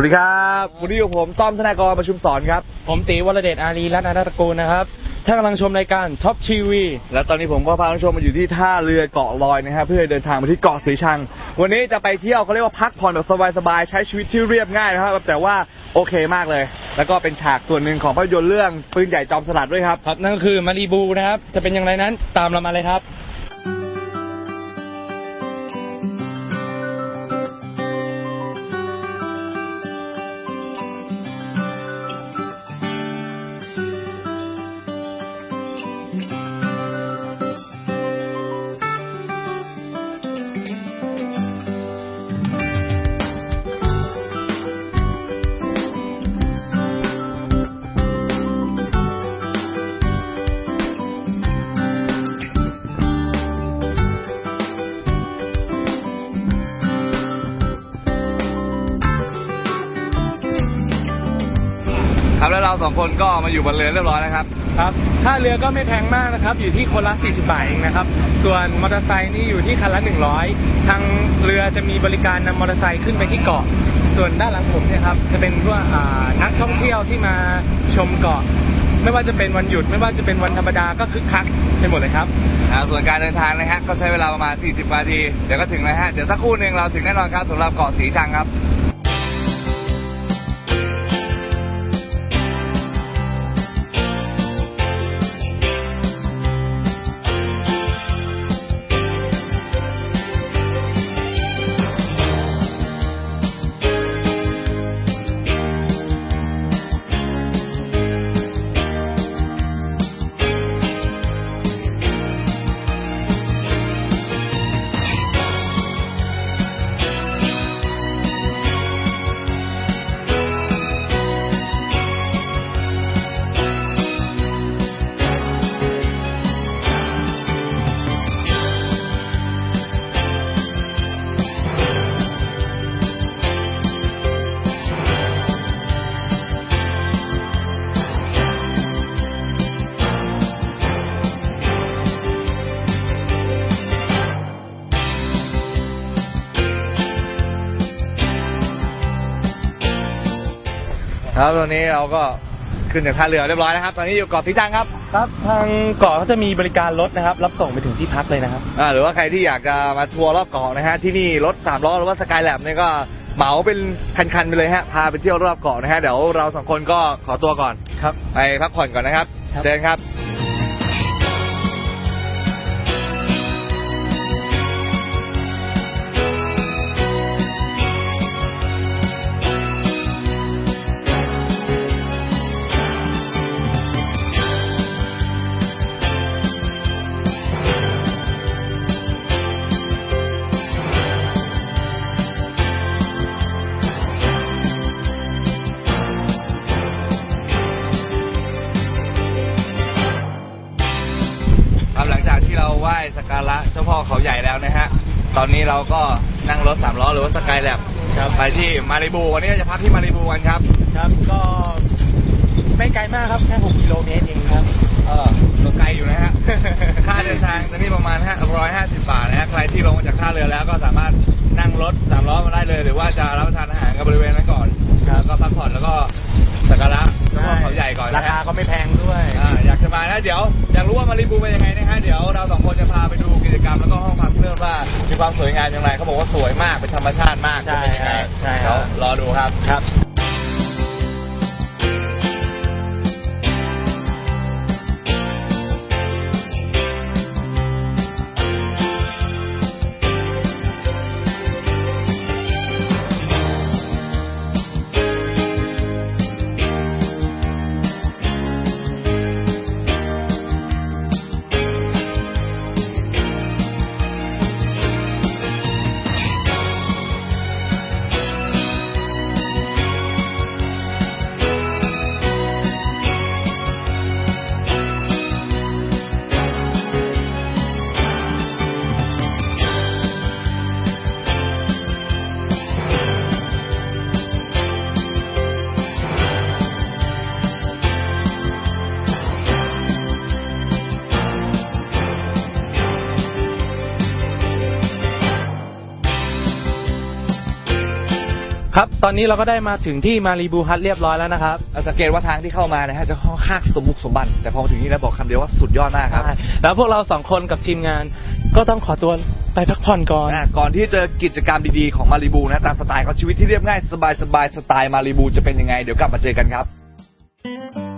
วัสดีครับวันนี้อยู่ผมต้อมธนากรประชุมสอนครับ ผมตีวรเดชอารีรัตนตระกูลนะครับท่านกำลังชมรายการท็อปทีวีและตอนนี้ผมก็พาท่านผู้ชมมาอยู่ที่ท่าเรือเกาะลอยนะครับเพื่อเดินทางไปที่เกาะสีชัง วันนี้จะไปเที่ยวเขาเรียกว่าพักผ่อนแบบสบายๆใช้ชีวิตที่เรียบง่ายนะครับแต่ว่าโอเคมากเลย แล้วก็เป็นฉากส่วนหนึ่งของภาพยนตร์เรื่องปืนใหญ่จอมสลัดด้วยครับครับนั่นก็คือมารีบูนะครับจะเป็นอย่างไรนั้นตามเรามาเลยครับ เราสองคนก็มาอยู่บนเรือเรียบร้อยนะครับ ครับค่าเรือก็ไม่แพงมากนะครับ อยู่ที่คนละ 40 บาทเองนะครับ ส่วนมอเตอร์ไซค์นี่อยู่ที่คันละ 100 ทางเรือจะมีบริการนำมอเตอร์ไซค์ขึ้นไปที่เกาะ ส่วนด้านหลังผมเนี่ยครับจะเป็นพวกอ่านักท่องเที่ยวที่มาชมเกาะ ไม่ว่าจะเป็นวันหยุด ไม่ว่าจะเป็นวันธรรมดาก็คึกคักไปหมดเลยครับ อ่าส่วนการเดินทางนะฮะก็ใช้เวลาประมาณ 40 นาที เดี๋ยวก็ถึงแล้วฮะ เดี๋ยวสักครู่หนึ่งเราถึงแน่นอนครับสำหรับเกาะสีชังครับ ครับตอนนี้เราก็ขึ้นจากท่าเรือเรียบร้อยนะครับ ตอนนี้อยู่เกาะสีชังครับ ครับทางเกาะเขาจะมีบริการรถนะครับ รับส่งไปถึงที่พักเลยนะครับอ่าหรือว่าใครที่อยากจะมาทัวร์รอบเกาะนะฮะที่นี่รถสามล้อหรือว่าสกายแลบเนี่ยก็เหมาเป็นคันๆไปเลยฮะพาไปเที่ยวรอบเกาะนะฮะเดี๋ยวเราสองคนก็ขอตัวก่อนครับไปพักผ่อนก่อนนะครับครับเชิญครับครับ ตอนนี้เราก็นั่งรถสามล้อหรือว่าสกายแลบครับไปที่มาริบูวันนี้จะพักที่มาริบูกันครับครับก็ไม่ไกลมากครับแค่ 6 กิโลเมตรเองครับเออก็ไกลอยู่นะฮะ ค่าเดินทางตอนนี้ประมาณห้าร้อยห้าสิบบาทนะฮะ ใครที่ลงมาจากท่าเรือแล้วก็สามารถนั่งรถสามล้อมาได้เลย หรือว่าจะรับประทานอาหารกับบริเวณนั้นก่อนครับแล้วก็พักผ่อนแล้วก็สักการะเจ้าพ่อเขาใหญ่ก่อนรานะคาฮะก็ไม่แพงด้วยอ่าอยากจะมานะเดี๋ยว อยากรู้ว่ามาริบูเป็นยังไงนะฮะ เดี๋ยวเราสองคนจะพาไปดูกิจกรรมแล้วก็ห้องพักเพื่อน ว่ามีความสวยงามอย่างไรเขาบอกว่าสวยมากเป็นธรรมชาติมากใช่จะเป็นยังไงครับใช่คเดี๋รัยวบรอดูครับ ครับ ครับ ตอนนี้เราก็ได้มาถึงที่มารีบูฮัทเรียบร้อยแล้วนะครับสังเกตว่าทางที่เข้ามานะฮะจะค่อนข้างสมบุกสมบันแต่พอมาถึงนี่แล้วบอกคำเดียวว่าสุดยอดมากครับใช่แล้วพวกเราสองคนกับทีมงานก็ต้องขอตัวไปพักผ่อนก่อน อะก่อนที่เจอกิจกรรมดีๆของมารีบูนะตามสไตล์เขาชีวิตที่เรียบง่ายสบายๆสไตล์มารีบูจะเป็นยังไงเดี๋ยวกลับมาเจอกันครับครับ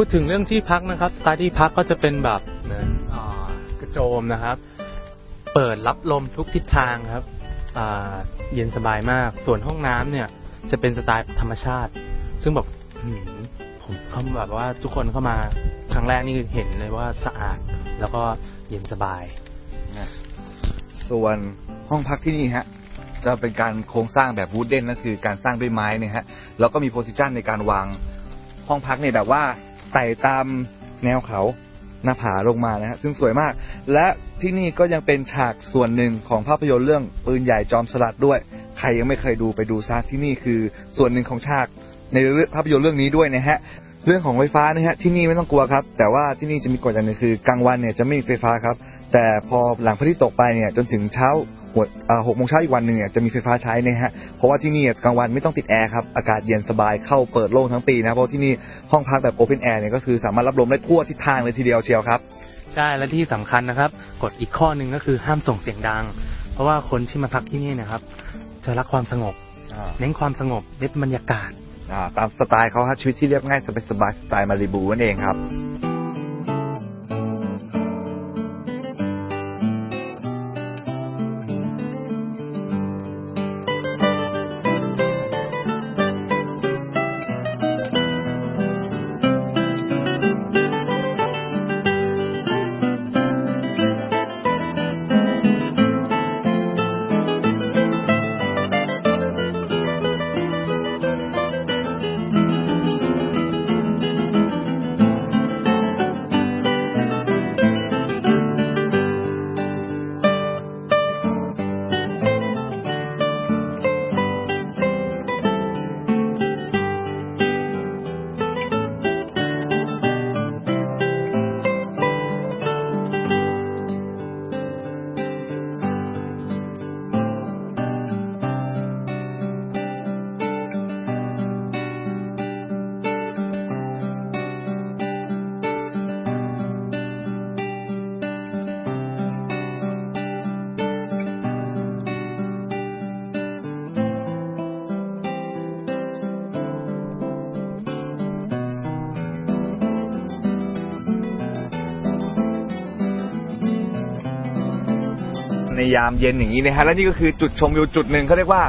พูดถึงเรื่องที่พักนะครับสถานที่พักก็จะเป็นแบบเหมือนอ่ากระโจมนะครับ เปิดรับลมทุกทิศทางครับอ่าเย็นสบายมาก ส่วนห้องน้ำเนี่ย จะเป็นสไตล์ธรรมชาติ ซึ่งแบบอื้อหือผมเขาแบบว่าทุกคนเข้ามาครั้งแรกนี่เห็นเลยว่าสะอาดแล้วก็เย็นสบายส่วนห้องพักที่นี่ฮะจะเป็นการโครงสร้างแบบวูดเด้นนั่นคือการสร้างด้วยไม้เนี่ยฮะแล้วก็มีโพสิชันในการวางห้องพักเนี่ยแบบว่า ไต่ตามแนวเขาหน้าผาลงมานะฮะซึ่งสวยมาก และที่นี่ก็ยังเป็นฉากส่วนหนึ่งของภาพยนตร์เรื่องปืนใหญ่จอมสลัดด้วย ใครยังไม่เคยดูไปดูซะที่นี่คือส่วนหนึ่งของฉากในเรื่องภาพยนตร์เรื่องนี้ด้วยนะฮะเรื่องของไฟฟ้านะฮะที่นี่ไม่ต้องกลัวครับ แต่ว่าที่นี่จะมีกฎอย่างหนึงคือกลางวันเนี่ยจะไม่มีไฟฟ้าครับ แต่พอหลังพระอาทิตย์ตกไปเนี่ยจนถึงเช้า หัวอ่าหกโมงเช้าอีกวันหนึ่งเนี่ยจะมีไฟฟ้าใช้นะฮะ เพราะว่าที่นี่กลางวันไม่ต้องติดแอร์ครับ อากาศเย็นสบายเข้าเปิดโล่งทั้งปีนะ เพราะที่นี่ห้องพักแบบโอเพนแอร์เนี่ยก็คือสามารถรับลมได้ทั่วทิศทางเลยทีเดียวเชียวครับ ใช่ และที่สำคัญนะครับ กฎอีกข้อหนึ่งก็คือห้ามส่งเสียงดัง เพราะว่าคนที่มาพักที่นี่นะครับ จะรักความสงบ เน้นความสงบเน้นบรรยากาศอ่าตามสไตล์เขาฮะชีวิตที่เรียบง่ายสบายๆสไตล์มาริบูนั่นเองครับ ยามเย็นอย่างนี้นะฮะและนี่ก็คือจุดชมวิวจุดหนึ่งเขาเรียกว่า